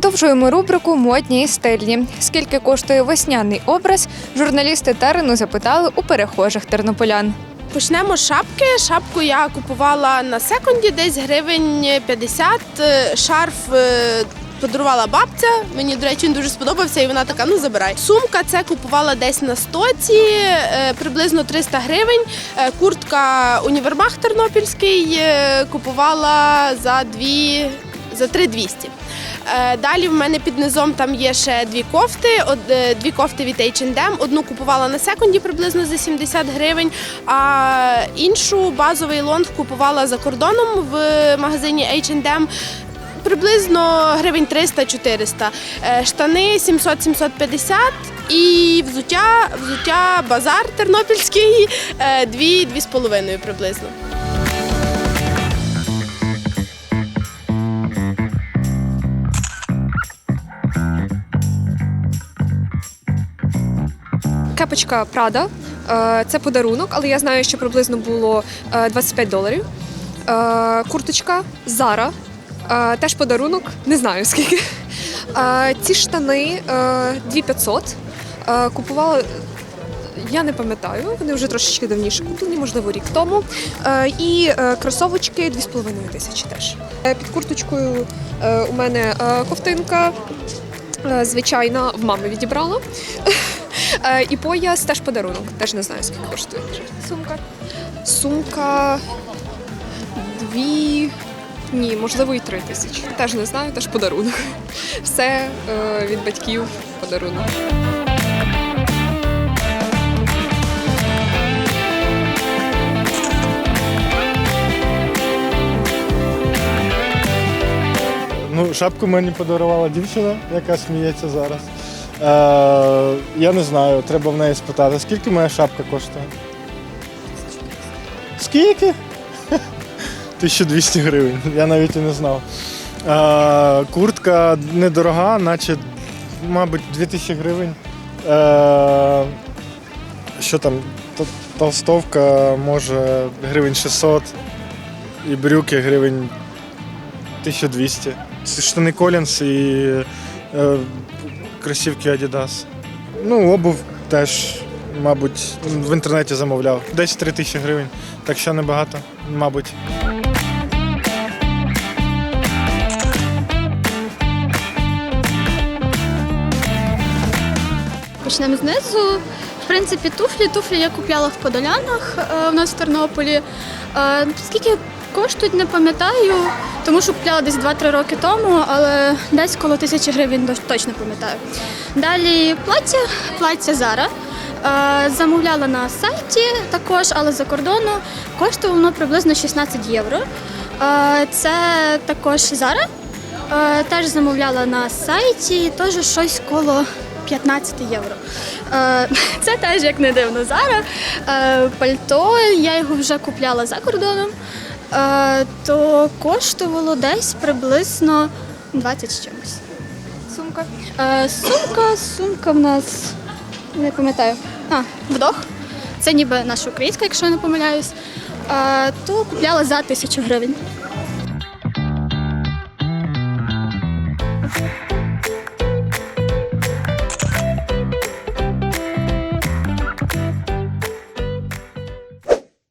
Продовжуємо рубрику Модні і стильні. Скільки коштує весняний образ? Журналісти Терену запитали у перехожих тернополян. Почнемо з шапки. Шапку я купувала на секунді, десь гривень 50. Е, Шарф е, подарувала бабця. Мені, до речі, він дуже сподобався, і вона така: ну забирай. Сумка це купувала десь на стоці, е, приблизно 300 гривень. Куртка універмаг тернопільський купувала за дві за 3200. Е, Далі в мене під низом там є ще дві кофти. Е, Дві кофти від H&M. Одну купувала на секунді приблизно за 70 гривень, а іншу базовий лонг купувала за кордоном в магазині H&M. Приблизно гривень 300-400. Е, Штани 700-750 і взуття, взуття базар тернопільський 2-2,5 приблизно. Кепочка Прада. Е, Це подарунок, але я знаю, що приблизно було е, 25 доларів. Е, Курточка. Е, Теж подарунок, не знаю скільки. Е, Ці штани е, 2500. Е, Купувала. Я не пам'ятаю, вони вже трошечки давніше куплені, можливо, рік тому. Е, І е, кросовочки 2,5 тисячі теж. Е, Під курточкою е, у мене е, ковтинка, е, звичайна, в мами відібрала. Е, І пояс теж подарунок. Теж не знаю, скільки коштує. Сумка. Сумка дві. Ні, можливо, і три тисячі. Теж не знаю, теж подарунок. Все е, від батьків подарунок. Ну, шапку мені подарувала дівчина, яка сміється зараз. Е, я не знаю, треба в неї спитати, скільки моя шапка коштує? Скільки? 1200 гривень, я навіть і не знав. Е, куртка недорога, наче, мабуть, 2000 гривень. Е, що там? Толстовка може гривень 600 і брюки гривень 1200. Це штани Collins і кросівки Adidas. Ну, обув теж, мабуть, в інтернеті замовляв. Десь 3 тисячі гривень, так що небагато, мабуть. Почнемо знизу. В принципі, туфлі. Туфлі я купляла в Подолянах е, у нас в Тернополі. Е, Скільки коштують, не пам'ятаю, тому що купляла десь 2-3 роки тому, але десь коло тисячі гривень точно пам'ятаю. Далі плаття, плаття Зара. Е, Замовляла на сайті також, але за кордону. Коштує воно приблизно 16 євро. Е, Це також Зара. Е, Теж замовляла на сайті, теж щось коло 15 євро. Це теж як не дивно зараз. Е, Пальто я його вже купляла за кордоном, то коштувало десь приблизно 20 з чимось. Сумка. Е, Сумка, сумка в нас не пам'ятаю. А, вдох. Це ніби наша українська, якщо я не помиляюсь. Е, То купляла за тисячу гривень.